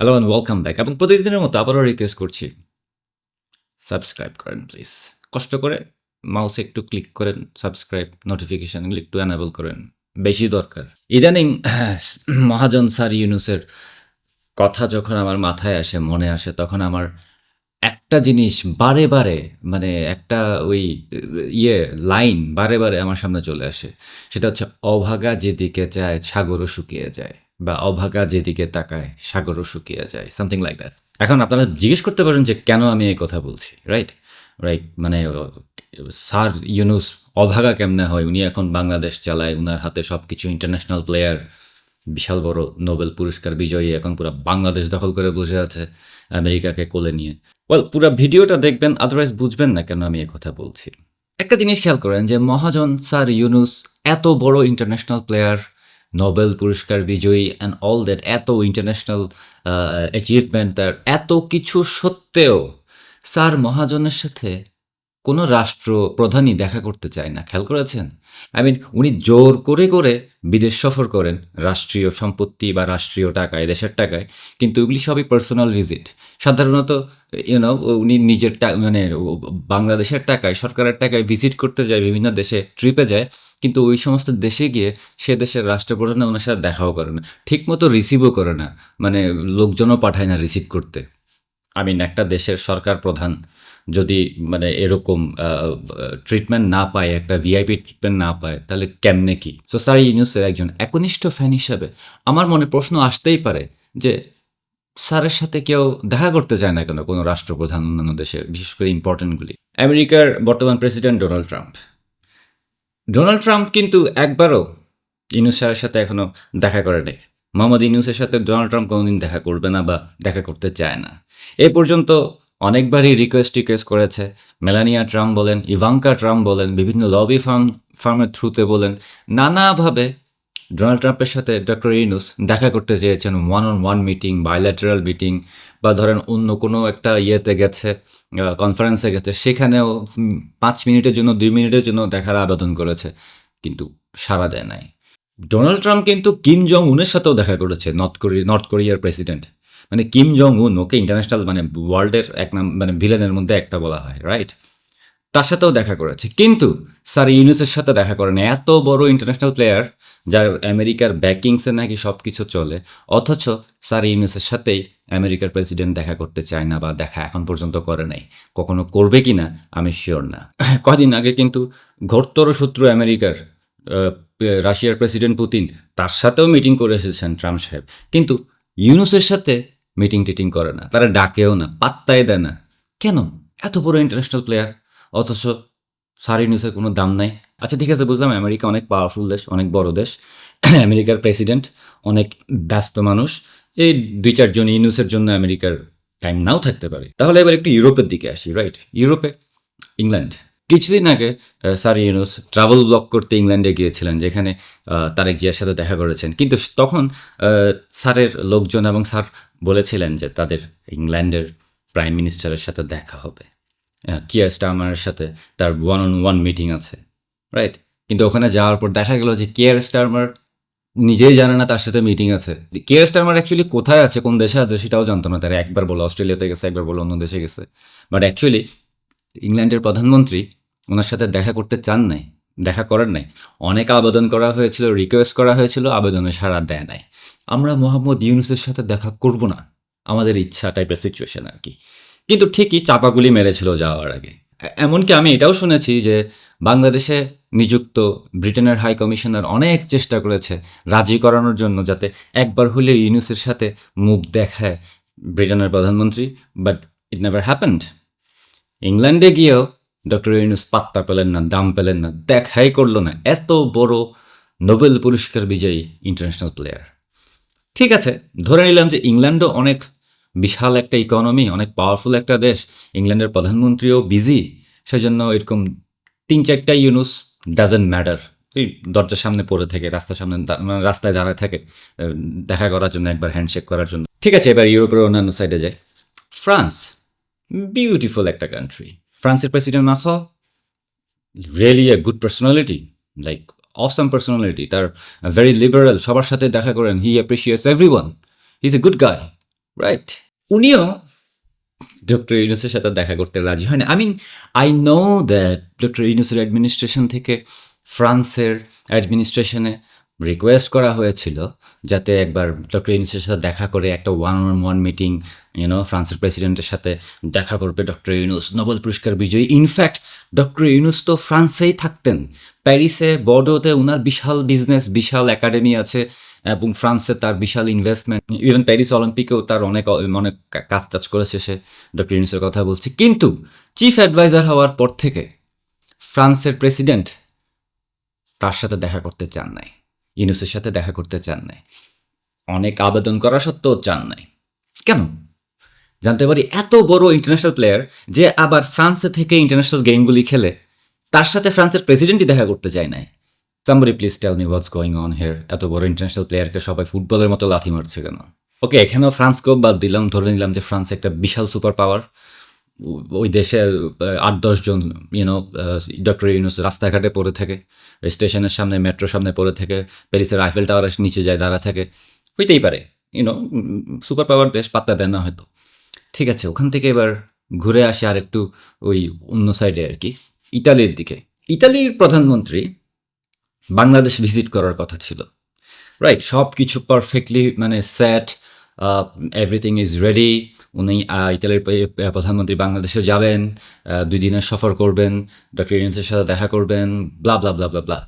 Hello and welcome back এবং প্রতিদিনের মতো আবারও রিকোয়েস্ট করছি সাবস্ক্রাইব করেন প্লিজ কষ্ট করে মাউসে একটু ক্লিক করেন সাবস্ক্রাইব নোটিফিকেশানগুলো একটু অ্যানেবল করেন, বেশি দরকার। ইদানিং মহাজন স্যার ইউনুসের কথা যখন আমার মাথায় আসে, মনে আসে, তখন আমার একটা জিনিস বারে বারে মানে একটা ওই ইয়ে লাইন বারে বারে আমার সামনে চলে আসে। সেটা হচ্ছে অভাগা যেদিকে যায়, সাগরও শুকিয়ে যায়। বা অভাগা যেদিকে তাকায়, সাগরও শুকিয়ে যায় সামথিং লাইক দ্যাট এখন আপনারা জিজ্ঞেস করতে পারেন যে কেন আমি এই কথা বলছি রাইট রাইট মানে স্যার ইউনুস অভাগা কেমনে হয়? উনি এখন বাংলাদেশ চালায়, উনার হাতে সব কিছু ইন্টারন্যাশনাল প্লেয়ার বিশাল বড় নোবেল পুরস্কার বিজয়ী, এখন পুরো বাংলাদেশ দখল করে বসে আছে আমেরিকাকে কোলে নিয়ে। ওয়েল পুরো ভিডিওটা দেখবেন আদারওয়াইজ বুঝবেন না কেন আমি কথা বলছি। একটা জিনিস খেয়াল করেন যে মহাজন স্যার ইউনুস এত বড় ইন্টারন্যাশনাল প্লেয়ার নোবেল পুরস্কার বিজয়ী অ্যান্ড অল দ্যাট এত ইন্টারন্যাশনাল অ্যাচিভমেন্ট তার এত কিছু সত্ত্বেও স্যার মহাজনের সাথে কোনো রাষ্ট্র প্রধানই দেখা করতে চায় না। খেয়াল করেছেন? আই মিন উনি জোর করে করে বিদেশ সফর করেন রাষ্ট্রীয় সম্পত্তি বা রাষ্ট্রীয় টাকায়, দেশের টাকায়, কিন্তু ওগুলি সবই পার্সোনাল ভিজিট সাধারণত ইউনো উনি নিজের মানে বাংলাদেশের টাকায়, সরকারের টাকায় ভিজিট করতে যায়, বিভিন্ন দেশে ট্রিপে যায়। কিন্তু ওই সমস্ত দেশে গিয়ে সে দেশের রাষ্ট্রপ্রধান ওনার সাথে দেখাও করে না, ঠিকমতো রিসিভও করে না মানে লোকজনও পাঠায় না রিসিভ করতে। আই মিন একটা দেশের সরকার প্রধান যদি মানে এরকম ট্রিটমেন্ট না পায়, একটা ভিআইপি ট্রিটমেন্ট না পায়, তাহলে কেমনে কি? সো স্যার ইউনুসের একজন একনিষ্ঠ ফ্যান হিসাবে আমার মনে প্রশ্ন আসতেই পারে যে, স্যারের সাথে কেউ দেখা করতে চায় না কেন কোনো রাষ্ট্রপ্রধান অন্যান্য দেশের, বিশেষ করে ইম্পর্টেন্টগুলি আমেরিকার বর্তমান president Donald Trump Donald Trump কিন্তু একবারও ইনুস শাহের সাথে এখনও দেখা করে নেই। মোহাম্মদ ইনুসের সাথে ডোনাল্ড ট্রাম্প কোনোদিন দেখা করবে না বা দেখা করতে চায় না। এ পর্যন্ত অনেকবারই রিকোয়েস্ট টিকোয়েস্ট করেছে। মেলানিয়া ট্রাম্প বলেন, ইভাঙ্কা ট্রাম্প বলেন, বিভিন্ন লবি ফার্ম ফার্মের থ্রুতে বলেন, নানাভাবে ডোনাল্ড ট্রাম্পের সাথে ডক্টর ইউনুস দেখা করতে চেয়েছেন one on one meeting bilateral meeting বা ধরেন অন্য কোনো একটা ইয়েতে গেছে কনফারেন্সে গেছে, সেখানেও পাঁচ মিনিটের জন্য, দুই মিনিটের জন্য দেখার আবেদন করেছে, কিন্তু সাড়া দেয় নাই। ডোনাল্ড ট্রাম্প কিন্তু কিম জং উনের সাথেও দেখা করেছে নর্থ কোরিয়া নর্থ কোরিয়ার প্রেসিডেন্ট মানে Kim Jong Un okay international মানে ওয়ার্ল্ডের এক নাম মানে ভিলেনের মধ্যে একটা বলা হয় রাইট তার সাথেও দেখা করেছে। কিন্তু স্যার ইউনুসের সাথে দেখা করেন। এত বড় ইন্টারন্যাশনাল প্লেয়ার যার আমেরিকার ব্যাকিংসে নাকি সব কিছু চলে। অথচ স্যার ইউনুসের সাথেই আমেরিকার প্রেসিডেন্ট দেখা করতে চায় না বা দেখা এখন পর্যন্ত করে নাই। কখনো করবে কি না আমি শিওর না। কদিন আগে কিন্তু ঘোরতর শত্রু আমেরিকার রাশিয়ার প্রেসিডেন্ট পুতিন তার সাথেও মিটিং করে এসেছেন ট্রাম্প সাহেব। কিন্তু ইউনুসের সাথে মিটিং টিটিং করে না। তারা ডাকেও না, পাত্তাই দেয় না। কেন? এত বড় ইন্টারন্যাশনাল প্লেয়ার অথচ সার ইউনুসের কোনো দাম নাই। আচ্ছা ঠিক আছে, বুঝলাম, আমেরিকা অনেক পাওয়ারফুল দেশ, অনেক বড় দেশ। আমেরিকার প্রেসিডেন্ট অনেক ব্যস্ত মানুষ। এই দুই চারজন ইউনুসের জন্য আমেরিকার টাইম নাও থাকতে পারে। তাহলে এবার একটু ইউরোপের দিকে আসি রাইট ইউরোপে ইংল্যান্ড কিছুদিন আগে স্যার ইউনুস ট্রাভেল ব্লক করতে ইংল্যান্ডে গিয়েছিলেন, যেখানে তারেক জিয়ার সাথে দেখা করেছেন। কিন্তু তখন স্যারের লোকজন এবং স্যার বলেছিলেন যে তাদের ইংল্যান্ডের প্রাইম মিনিস্টারের সাথে দেখা হবে। কিয়ার স্টারমারের সাথে তার ওয়ান অন ওয়ান মিটিং আছে রাইট কিন্তু ওখানে যাওয়ার পর দেখা গেল যে কেয়ার স্টারমার নিজেই জানে না তার সাথে মিটিং আছে। কেয়ার স্টারমার অ্যাকচুয়ালি কোথায় আছে, কোন দেশে আছে সেটাও জানতো না তারা। একবার বলো অস্ট্রেলিয়াতে গেছে, একবার বলো অন্য দেশে গেছে। বাট অ্যাকচুয়ালি ইংল্যান্ডের প্রধানমন্ত্রী ওনার সাথে দেখা করতে চান নাই, দেখা করার নাই। অনেক আবেদন করা হয়েছিল রিকোয়েস্ট করা হয়েছিল আবেদনে সাড়া দেয় নাই। আমরা মোহাম্মদ ইউনুসের সাথে দেখা করব না, আমাদের ইচ্ছা টাইপের সিচুয়েশন আর কি। কিন্তু ঠিকই চাপাগুলি মেরেছিল যাওয়ার আগে। এমনকি আমি এটাও শুনেছি যে বাংলাদেশে নিযুক্ত ব্রিটেনের হাই কমিশনার অনেক চেষ্টা করেছে রাজি করানোর জন্য যাতে একবার হলেও ইউনুসের সাথে মুখ দেখায় ব্রিটেনের প্রধানমন্ত্রী বাট ইট নেভার হ্যাপেন্ড ইংল্যান্ডে গিয়েও ডক্টর ইউনুস পাত্তা পেলেন না, দাম পেলেন না, দেখাই করল না, এত বড় নোবেল পুরস্কার বিজয়ী ইন্টারন্যাশনাল প্লেয়ার ঠিক আছে, ধরে নিলাম যে ইংল্যান্ডও অনেক বিশাল একটা ইকোনমি অনেক পাওয়ারফুল একটা দেশ, ইংল্যান্ডের প্রধানমন্ত্রীও বিজি সেজন্য এরকম তিন চারটা ইউনুস ডাজেন্ট ম্যাটার ওই দরজার সামনে পড়ে থাকে, রাস্তার সামনে মানে রাস্তায় দাঁড়ায় থাকে দেখা করার জন্য, একবার হ্যান্ডশেক করার জন্য। ঠিক আছে, এবার ইউরোপের অন্যান্য সাইডে যাই। ফ্রান্স বিউটিফুল একটা কান্ট্রি ফ্রান্সের president Macron really a good personality like awesome personality তার ভেরি লিবারাল সবার সাথে দেখা করেন he appreciates everyone he is a good guy right উনিও ডক্টর ইউনুসের সাথে দেখা করতে রাজি হয় না I mean I know that doctor ইউনুসের অ্যাডমিনিস্ট্রেশন থেকে ফ্রান্সের অ্যাডমিনিস্ট্রেশনে রিকোয়েস্ট করা হয়েছিল। যাতে একবার ডক্টর ইউনিসের সাথে দেখা করে একটা one on one meeting you know ফ্রান্সের প্রেসিডেন্টের সাথে দেখা করবে ডক্টর ইউনুস নোবেল পুরস্কার বিজয়ী। ইনফ্যাক্ট ডক্টর ইউনুস তো ফ্রান্সেই থাকতেন। প্যারিসে বর্ডোতে ওনার বিশাল বিজনেস বিশাল একাডেমি আছে এবং ফ্রান্সে তার বিশাল ইনভেস্টমেন্ট ইভেন প্যারিস অলিম্পিকেও তার অনেক অনেক কাজ টাজ করেছে সে। ডক্টর ইউনুসের কথা বলছি। কিন্তু চিফ অ্যাডভাইজার হওয়ার পর থেকে ফ্রান্সের প্রেসিডেন্ট তার সাথে দেখা করতে চান নাই। ইউনুসের সাথে দেখা করতে চান নাই। অনেক আবেদন করা সত্ত্বেও চান নাই। কেন? জানতে পারি এত বড় ইন্টারন্যাশনাল প্লেয়ার যে আবার ফ্রান্সে থেকে ইন্টারন্যাশনাল গেমগুলি খেলে তার সাথে ফ্রান্সের প্রেসিডেন্টই দেখা করতে চায় নাই। Somebody please tell me what's going on here এত বড় ইন্টারন্যাশনাল প্লেয়ারকে সবাই ফুটবলের মতো লাথি মারছে কেন? ওকে এখানেও ফ্রান্সকেও বাদ দিলাম। ধরে নিলাম যে ফ্রান্স একটা বিশাল সুপার পাওয়ার ওই দেশে আট দশজন ইউনো ডক্টর ইউনুস রাস্তাঘাটে পড়ে থাকে স্টেশনের সামনে মেট্রোর সামনে পড়ে থাকে প্যারিসের আইফেল টাওয়ারের নিচে যায় দাঁড়া থাকে, হইতেই পারে ইউনো সুপার পাওয়ার দেশ, পাত্তা দেয় না হয়তো। ঠিক আছে, ওখান থেকে এবার ঘুরে আসি আর একটু ওই অন্য সাইডে আর কি, ইতালির দিকে। ইতালির প্রধানমন্ত্রী বাংলাদেশ ভিজিট করার কথা ছিল। রাইট সব কিছু পারফেক্টলি মানে সেট এভরিথিং ইজ রেডি উনি ইতালির প্রধানমন্ত্রী বাংলাদেশে যাবেন দুই দিনের সফর করবেন, ডক্টর ইউনুসের সাথে দেখা করবেন blah blah blah blah blah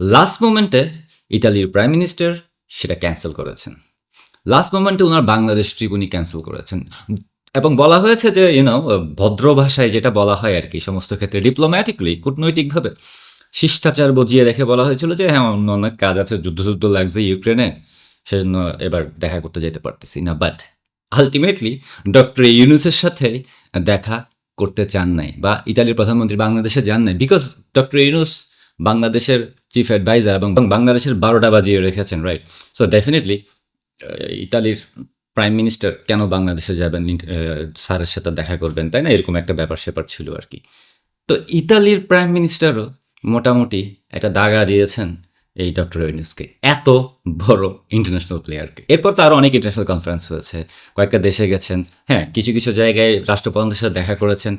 last মোমেন্টে ইতালির প্রাইম মিনিস্টার সেটা ক্যান্সেল করেছেন। লাস্ট মোমেন্টে ওনার বাংলাদেশ ট্রিপ উনি ক্যান্সেল করেছেন। এবং বলা হয়েছে যে ইউনো ভদ্র ভাষায় যেটা বলা হয় আর কি, সমস্ত ক্ষেত্রে ডিপ্লোম্যাটিকলি কূটনৈতিকভাবে শিষ্টাচার বজিয়ে রেখে বলা হয়েছিল যে হ্যাঁ অন্য অনেক কাজ আছে যুদ্ধ যুদ্ধ লাগছে ইউক্রেনে, সেজন্য এবার দেখা করতে যেতে পারতেছি না বাট আলটিমেটলি ডক্টর ইউনুসের সাথে দেখা করতে চান নাই বা ইতালির প্রধানমন্ত্রী বাংলাদেশে যান নাই বিকজ ডক্টর ইউনুস বাংলাদেশের চিফ অ্যাডভাইজার এবং বাংলাদেশের বারোটা বাজিয়ে রেখেছেন রাইট সো ডেফিনেটলি ইতালির প্রাইম মিনিস্টার কেন বাংলাদেশে যাবেন স্যারের সাথে দেখা করবেন, তাই না? এরকম একটা ব্যাপার স্যাপার ছিল আর কি। তো ইতালির প্রাইম মিনিস্টারও মোটামুটি একটা দাগা দিয়েছেন এই ডক্টর ইউনুসকে এত বড় ইন্টারন্যাশনাল প্লেয়ারকে এরপর তো আরও অনেক ইন্টারন্যাশনাল কনফারেন্স হয়েছে। কয়েকটা দেশে গেছেন। হ্যাঁ কিছু কিছু জায়গায় রাষ্ট্রপ্রধানদের সাথে দেখা করেছেন।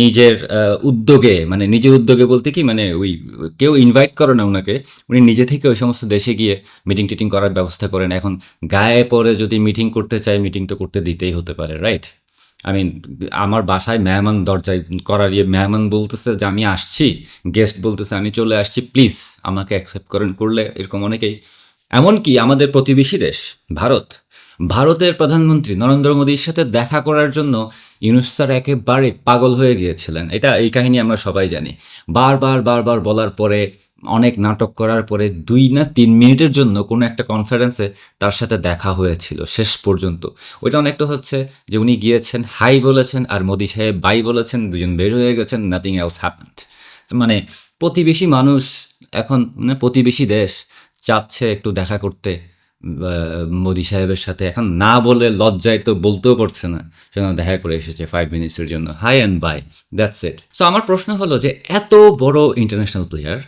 নিজের উদ্যোগে মানে নিজের উদ্যোগে বলতে কি মানে ওই, কেউ ইনভাইট করে না ওনাকে উনি নিজে থেকে ওই সমস্ত দেশে গিয়ে মিটিং টিটিং করার ব্যবস্থা করেন। এখন গায়ে পরে যদি মিটিং করতে চায় মিটিং তো করতে দিতেই হতে পারে রাইট আই মিন আমার বাসায় মেহমান দরজায় করার ইয়ে মেহমান বলতেছে যে, আমি আসছি। গেস্ট বলতেছে, আমি চলে আসছি প্লিজ আমাকে অ্যাকসেপ্ট করেন। করলে এরকম অনেকেই। এমনকি আমাদের প্রতিবেশী দেশ, ভারত। ভারতের প্রধানমন্ত্রী নরেন্দ্র মোদীর সাথে দেখা করার জন্য ইউনুস স্যার একেবারে পাগল হয়ে গিয়েছিলেন। এটা এই কাহিনী আমরা সবাই জানি। বারবার বারবার বলার পরে অনেক নাটক করার পরে দুই না তিন মিনিটের জন্য কোনো একটা কনফারেন্সে তার সাথে দেখা হয়েছিল, শেষ পর্যন্ত। ওইটা অনেকটা হচ্ছে যে উনি গিয়েছেন হাই বলেছেন আর মোদি সাহেব বাই বলেছেন, দুজন বের হয়ে গেছেন নাথিং এলস হ্যাপেন্ড মানে প্রতিবেশী মানুষ এখন মানে প্রতিবেশী দেশ চাচ্ছে একটু দেখা করতে মোদি সাহেবের সাথে। এখন না বলে লজ্জায় তো বলতেও পারছে না। সেজন্য দেখা করে এসেছে ফাইভ মিনিটসের জন্য। Hi and bye that's it so আমার প্রশ্ন হলো যে এত বড় ইন্টারন্যাশনাল প্লেয়ার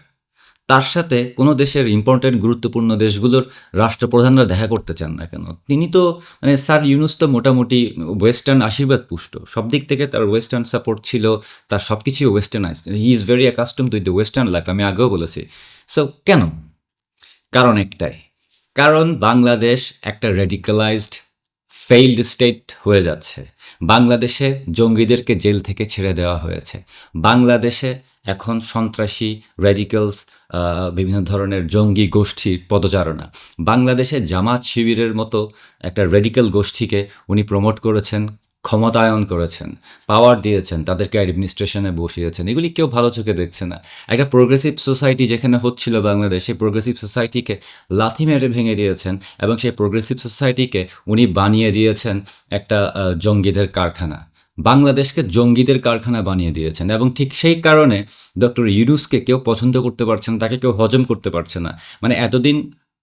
তার সাথে কোনো দেশের ইম্পর্টেন্ট গুরুত্বপূর্ণ দেশগুলোর রাষ্ট্রপ্রধানরা দেখা করতে চান না কেন? তিনি তো মানে স্যার ইউনুস তো মোটামুটি ওয়েস্টার্ন আশীর্বাদ পুষ্ট। সব দিক থেকে তার ওয়েস্টার্ন সাপোর্ট ছিল, তার সব কিছুই westernize he is very accustom with the western life আমি আগেও বলেছি। সো কেন? কারণ একটাই। কারণ বাংলাদেশ একটা রেডিকালাইজড ফেইল্ড স্টেট হয়ে যাচ্ছে। বাংলাদেশে জঙ্গিদেরকে জেল থেকে ছেড়ে দেওয়া হয়েছে। বাংলাদেশে এখন সন্ত্রাসী রেডিক্যালস বিভিন্ন ধরনের জঙ্গি গোষ্ঠীর পদচারণা। বাংলাদেশে জামাত শিবিরের মতো একটা রেডিক্যাল গোষ্ঠীকে উনি প্রমোট করেছেন, ক্ষমতায়ন করেছেন পাওয়ার দিয়েছেন, তাদেরকে অ্যাডমিনিস্ট্রেশনে বসিয়েছেন। এগুলি কেউ ভালো চোখে দেখছে না। একটা প্রোগ্রেসিভ সোসাইটি যেখানে হচ্ছিল বাংলাদেশ প্রোগ্রেসিভ সোসাইটিকে লাথি মেরে ভেঙে দিয়েছেন এবং সেই প্রোগ্রেসিভ সোসাইটিকে উনি বানিয়ে দিয়েছেন একটা জঙ্গিদের কারখানা। বাংলাদেশকে জঙ্গিদের কারখানা বানিয়ে দিয়েছেন এবং ঠিক সেই কারণে ডক্টর ইউনুসকে কেউ পছন্দ করতে পারছে না, তাকে কেউ হজম করতে পারছে না। মানে এতদিন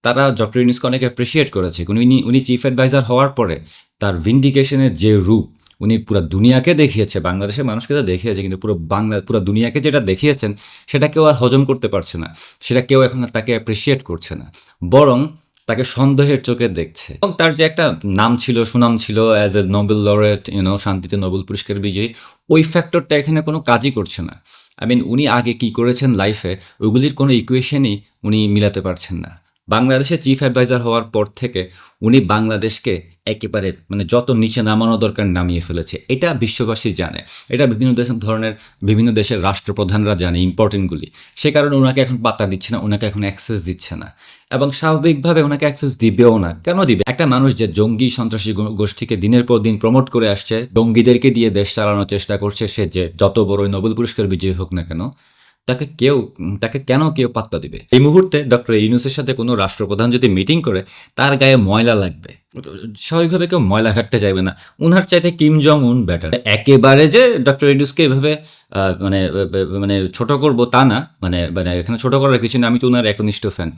তারা ডক্টর ইউনুসকে অনেক অ্যাপ্রিসিয়েট করেছে। উনি উনি চিফ অ্যাডভাইজার হওয়ার পরে তার ভিন্ডিকেশনের যে রূপ, উনি পুরো দুনিয়াকে দেখিয়েছে, বাংলাদেশের মানুষকে তো দেখিয়েছে, কিন্তু পুরো বাংলা, পুরো দুনিয়াকে যেটা দেখিয়েছেন, সেটা কেউ আর হজম করতে পারছে না। সেটা কেউ এখন আর তাকে অ্যাপ্রিসিয়েট করছে না। বরং তাকে সন্দেহের চোখে দেখছে। এবং তার যে একটা নাম ছিল, সুনাম ছিল as a Nobel laureate you know শান্তিতে নোবেল পুরস্কার বিজয়ী, ওই ফ্যাক্টরটা এখানে কোনো কাজই করছে না। আই মিন উনি আগে কি করেছেন লাইফে ওগুলির কোনো ইকুয়েশনই উনি মিলাতে পারছেন না। বাংলাদেশের চিফ অ্যাডভাইজার হওয়ার পর থেকে উনি বাংলাদেশকে একেবারে মানে যত নিচে নামানো দরকার নামিয়ে ফেলেছে। এটা বিশ্ববাসী জানে। এটা বিভিন্ন দেশ ধরনের বিভিন্ন দেশের রাষ্ট্রপ্রধানরা জানে ইম্পর্টেন্টগুলি। সে কারণে ওনাকে এখন পাত্তা দিচ্ছে না ওনাকে এখন অ্যাক্সেস দিচ্ছে না। এবং স্বাভাবিকভাবে ওনাকে অ্যাক্সেস দিবেও না। কেন দিবে? একটা মানুষ যে জঙ্গি, সন্ত্রাসী গোষ্ঠীকে দিনের পর দিন প্রমোট করে আসছে, জঙ্গিদেরকে দিয়ে দেশ চালানোর চেষ্টা করছে, সে যে যত বড়ই নোবেল পুরস্কার বিজয়ী হোক না কেন তাকে কেউ তাকে কেন কেউ পাত্তা দিবে? এই মুহূর্তে ডক্টর ইউনুসের সাথে কোনো রাষ্ট্রপ্রধান যদি মিটিং করে, তার গায়ে ময়লা লাগবে। স্বাভাবিকভাবে কেউ ময়লা ঘাটতে চাইবে না। উনার চাইতে কিম জং উন ব্যাটার একেবারে যে ডক্টর ইউনুসকে এভাবে মানে মানে ছোট করব তা না। মানে মানে এখানে ছোট করার কিছু না আমি তো উনার একনিষ্ঠ ফ্যান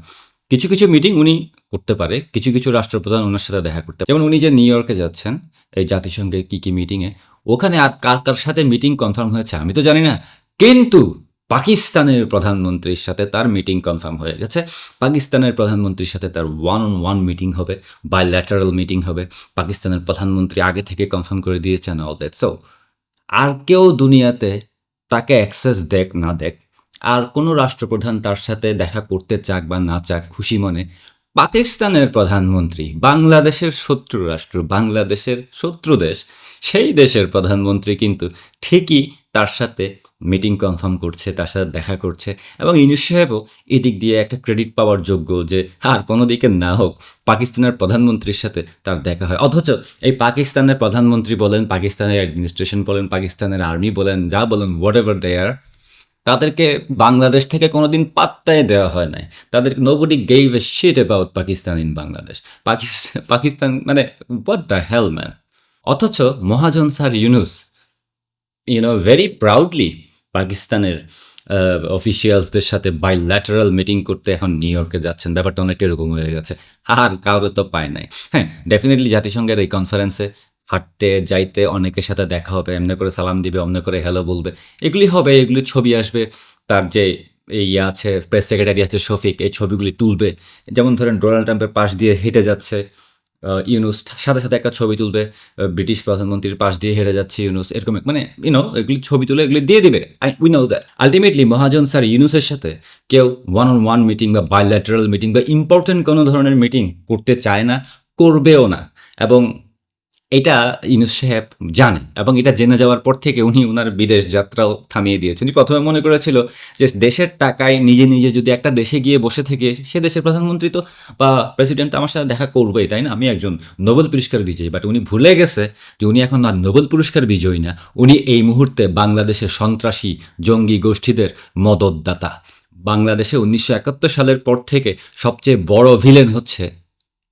কিছু কিছু মিটিং উনি করতে পারে। কিছু কিছু রাষ্ট্রপ্রধান ওনার সাথে দেখা করতে যেমন উনি যে নিউ ইয়র্কে যাচ্ছেন, এই জাতিসংঘের কী কী মিটিংয়ে ওখানে আর কার কার সাথে মিটিং কনফার্ম হয়েছে আমি তো জানি না। কিন্তু পাকিস্তানের প্রধানমন্ত্রীর সাথে তার মিটিং কনফার্ম হয়ে গেছে। পাকিস্তানের প্রধানমন্ত্রীর সাথে তার ওয়ান অন ওয়ান মিটিং হবে বাইল্যাটারাল মিটিং হবে। পাকিস্তানের প্রধানমন্ত্রী আগে থেকে কনফার্ম করে দিয়েছেন অল দ্যাট সো আর কেউ দুনিয়াতে তাকে অ্যাক্সেস দেখ না দেখ, আর কোনো রাষ্ট্রপ্রধান তার সাথে দেখা করতে চাক বা না চাক খুশি মনে, পাকিস্তানের প্রধানমন্ত্রী, বাংলাদেশের শত্রু রাষ্ট্র, বাংলাদেশের শত্রু দেশ, সেই দেশের প্রধানমন্ত্রী কিন্তু ঠিকই তার সাথে মিটিং কনফার্ম করছে, তার সাথে দেখা করছে এবং ইউনুস সাহেবও এদিক দিয়ে একটা ক্রেডিট পাওয়ার যোগ্য যে, আর কোনো দিকে না হোক, পাকিস্তানের প্রধানমন্ত্রীর সাথে তার দেখা হয়। অথচ এই পাকিস্তানের প্রধানমন্ত্রী বলেন, পাকিস্তানের অ্যাডমিনিস্ট্রেশন বলেন, পাকিস্তানের আর্মি বলেন, যা বলেন হোয়াট এভার দে আর তাদেরকে বাংলাদেশ থেকে কোনোদিন পাত্তাই দেওয়া হয় নাই। তাদের nobody gave a shit about Pakistan in Bangladesh Pakistan Pakistan মানে হোয়াট দ্য হেল ম্যান অথচ মহাজন sir Yunus you know very proudly পাকিস্তানের অফিসিয়ালসদের সাথে বাইল্যাটারাল মিটিং করতে এখন নিউ ইয়র্কে যাচ্ছেন। ব্যাপারটা অনেকটা এরকম হয়ে গেছে। আর কাউকে তো পায় নাই। হ্যাঁ ডেফিনেটলি জাতিসংঘের এই কনফারেন্সে হাঁটতে, যাইতে অনেকের সাথে দেখা হবে। এমনি করে সালাম দিবে, অমনি করে হ্যালো বলবে। এগুলি হবে, এগুলি ছবি আসবে। তার যে এই ইয়ে আছে প্রেস সেক্রেটারি আছে শফিক, এই ছবিগুলি তুলবে। যেমন ধরেন ডোনাল্ড ট্রাম্পের পাশ দিয়ে হেঁটে যাচ্ছে। ইউনুস সাথে সাথে একটা ছবি তুলবে ব্রিটিশ প্রধানমন্ত্রীর পাশ দিয়ে হেরে যাচ্ছে ইউনুস, এরকম মানে ইউনো এগুলি ছবি তুলে এগুলি দিয়ে দেবে। উই নো দ্যাট আলটিমেটলি মহাজন স্যার ইউনুসের সাথে কেউ ওয়ান অন ওয়ান মিটিং বা বাইল্যাটারাল মিটিং বা ইম্পর্টেন্ট কোনো ধরনের মিটিং করতে চায় না, করবেও না। এবং এটা ইউনুস সাহেব জানে এবং এটা জেনে যাওয়ার পর থেকে উনি ওনার বিদেশ যাত্রাও থামিয়ে দিয়েছেন। উনি প্রথমে মনে করেছিল যে দেশের টাকায় নিজে নিজে যদি একটা দেশে গিয়ে বসে থেকে সে দেশের প্রধানমন্ত্রী তো বা প্রেসিডেন্ট আমার সাথে দেখা করবেই, তাই না? আমি একজন নোবেল পুরস্কার বিজয়ী বাট উনি ভুলে গেছে যে উনি এখন আর নোবেল পুরস্কার বিজয়ী না। উনি এই মুহূর্তে বাংলাদেশের সন্ত্রাসী, জঙ্গি গোষ্ঠীদের মদতদাতা। বাংলাদেশে উনিশশো একাত্তর সালের পর থেকে সবচেয়ে বড় ভিলেন হচ্ছে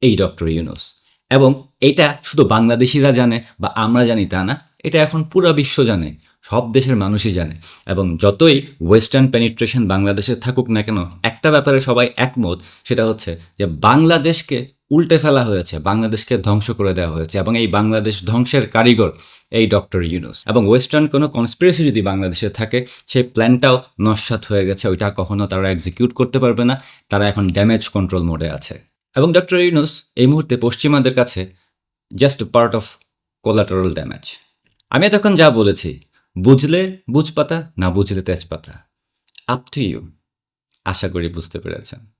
এই ডক্টর ইউনুস। এবং এটা শুধু বাংলাদেশিরা জানে বা আমরা জানি তা না, এটা এখন পুরো বিশ্ব জানে, সব দেশের মানুষই জানে। এবং যতই ওয়েস্টার্ন পেনিট্রেশন বাংলাদেশে থাকুক না কেন, একটা ব্যাপারে সবাই একমত, সেটা হচ্ছে যে বাংলাদেশকে উল্টে ফেলা হয়েছে, বাংলাদেশকে ধ্বংস করে দেওয়া হয়েছে। এবং এই বাংলাদেশ ধ্বংসের কারিগর এই ডক্টর ইউনুস। এবং ওয়েস্টার্ন কোনো কনস্পিরেসি যদি বাংলাদেশে থাকে, সেই প্ল্যানটাও নস্বাত হয়ে গেছে, ওইটা কখনো তারা এক্সিকিউট করতে পারবে না, তারা এখন ড্যামেজ কন্ট্রোল মোডে আছে। এবং ডক্টর ইউনুস এই মুহূর্তে পশ্চিমাদের কাছে just part of collateral damage আমি এতক্ষণ যা বলেছি, বুঝলে বুঝপাতা, না বুঝলে তেজপাতা আপ টু ইউ আশা করি বুঝতে পেরেছেন।